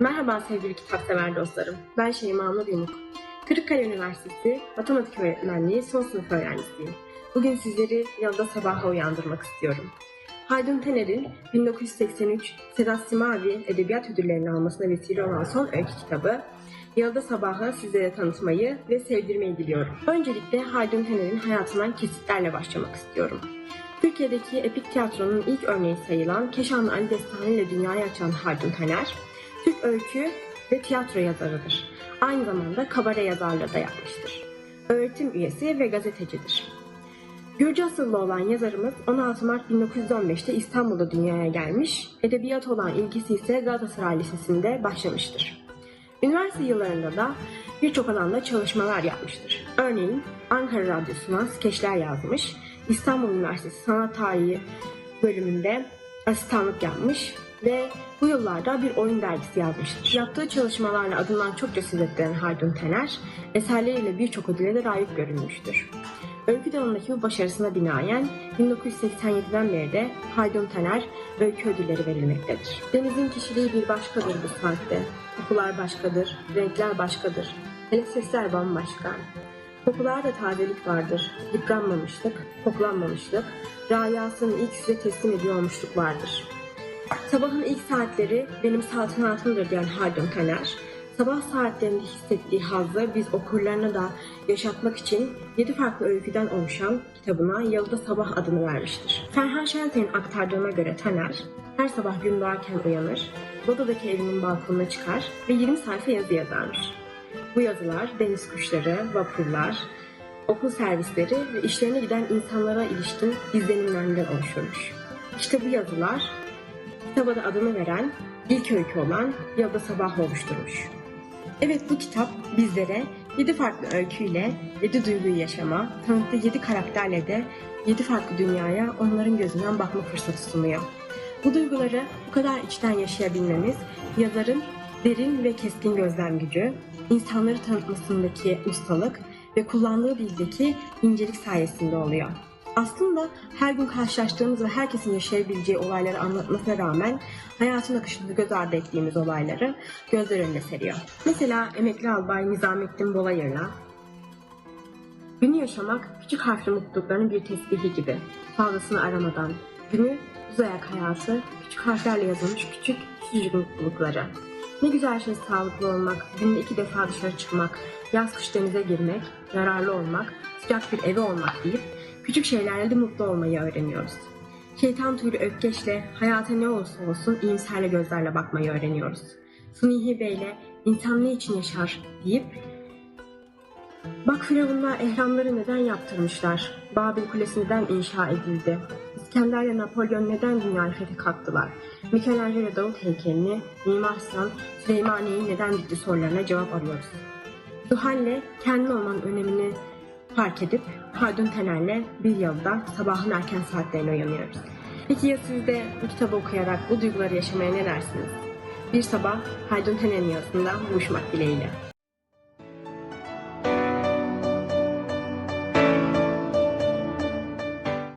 Merhaba sevgili kitap sever dostlarım. Ben Şeyma Nur Yumuk. Kırıkkale Üniversitesi Matematik Öğretmenliği son sınıf öğrencisiyim. Bugün sizleri yolda sabaha uyandırmak istiyorum. Haldun Taner'in 1983 Sedat Simavi Edebiyat Ödülleri'ni almasına vesile olan son öykü kitabı Yolda Sabahı sizlere tanıtmayı ve sevdirmeyi diliyorum. Öncelikle Haldun Taner'in hayatından kesitlerle başlamak istiyorum. Türkiye'deki epik tiyatronun ilk örneği sayılan Keşanlı Ali Destanı ile dünyayı açan Haldun Taner, Türk öykü ve tiyatro yazarıdır. Aynı zamanda kabare yazarlığı da yapmıştır. Öğretim üyesi ve gazetecidir. Gürcü asıllı olan yazarımız 16 Mart 1915'te İstanbul'da dünyaya gelmiş, edebiyat olan ilgisi ise Galatasaray Lisesi'nde başlamıştır. Üniversite yıllarında da birçok alanda çalışmalar yapmıştır. Örneğin Ankara Radyosu'na skeçler yazmış, İstanbul Üniversitesi Sanat Tarihi bölümünde asistanlık yapmış ve bu yıllarda bir oyun dergisi yazmıştır. Yaptığı çalışmalarla adından çokça söz edilen Haldun Taner, eserleriyle birçok ödüle de layık görülmüştür. Öykü dalındaki bu başarısına binaen 1987'den beri de Haldun Taner öykü ödülleri verilmektedir. Deniz'in kişiliği bir başkadır bu saatte. Kokular başkadır, renkler başkadır. Hele sesler bambaşka. Kokularda tazelik vardır, yıpranmamışlık, koklanmamışlık, rayasını ilk size teslim ediyormuşluk vardır. Sabahın ilk saatleri benim saltanatımdır diyen Haldun Taner, sabah saatlerinde hissettiği hazzı biz okurlarına da yaşatmak için 7 farklı öyküden oluşan kitabına Yalıda Sabah adını vermiştir. Ferhan Şenten'in aktardığına göre Taner, her sabah gün doğarken uyanır, Boda'daki evinin balkonuna çıkar ve 20 sayfa yazı yazarmış. Bu yazılar deniz kuşları, vapurlar, okul servisleri ve işlerine giden insanlara ilişkin izlenimlerinden oluşurmuş. İşte bu yazılar kitaba da adını veren ilk öykü olan Yolda Sabah oluşturmuş. Evet bu kitap bizlere 7 farklı öyküyle 7 duyguyu yaşama, tanıttığı 7 karakterle de 7 farklı dünyaya onların gözünden bakma fırsatı sunuyor. Bu duyguları bu kadar içten yaşayabilmemiz yazarın derin ve keskin gözlem gücü, insanları tanıtmasındaki ustalık ve kullandığı dildeki incelik sayesinde oluyor. Aslında her gün karşılaştığımız ve herkesin yaşayabileceği olayları anlatmasına rağmen hayatın akışında göz ardı ettiğimiz olayları gözler önüne seriyor. Mesela emekli albay Nizamettin Bolayır'la Günü yaşamak küçük harfli mutlulukların bir tesbihi gibi. Fazlasını aramadan. Günü düz ayak hayatı küçük harflerle yazılmış küçük küçücük mutlulukları. Ne güzel şey sağlıklı olmak, günde iki defa dışarı çıkmak, yaz kış denize girmek, yararlı olmak, sıcak bir evi olmak deyip küçük şeylerle de mutlu olmayı öğreniyoruz. Şeytan tüylü öfkeşle hayata ne olursa olsun iyimserle gözlerle bakmayı öğreniyoruz. Sunihi Bey'le insan ne için yaşar deyip Bak Firavunlar ehramları neden yaptırmışlar? Babil Kulesi neden inşa edildi? İskender ile Napolyon neden dünyayı fethe kalktılar? Michelangelo Davut heykelini, Mimar Sinan, Süleymaniye'yi neden dikti sorularına cevap arıyoruz. Zuhal'le kendin olmanın önemini fark edip Haldun Taner'le bir yılda sabahın erken saatlerine uyanıyoruz. Peki ya siz de bu kitabı okuyarak bu duyguları yaşamaya ne dersiniz? Bir sabah Haldun Taner'in yazısında buluşmak dileğiyle.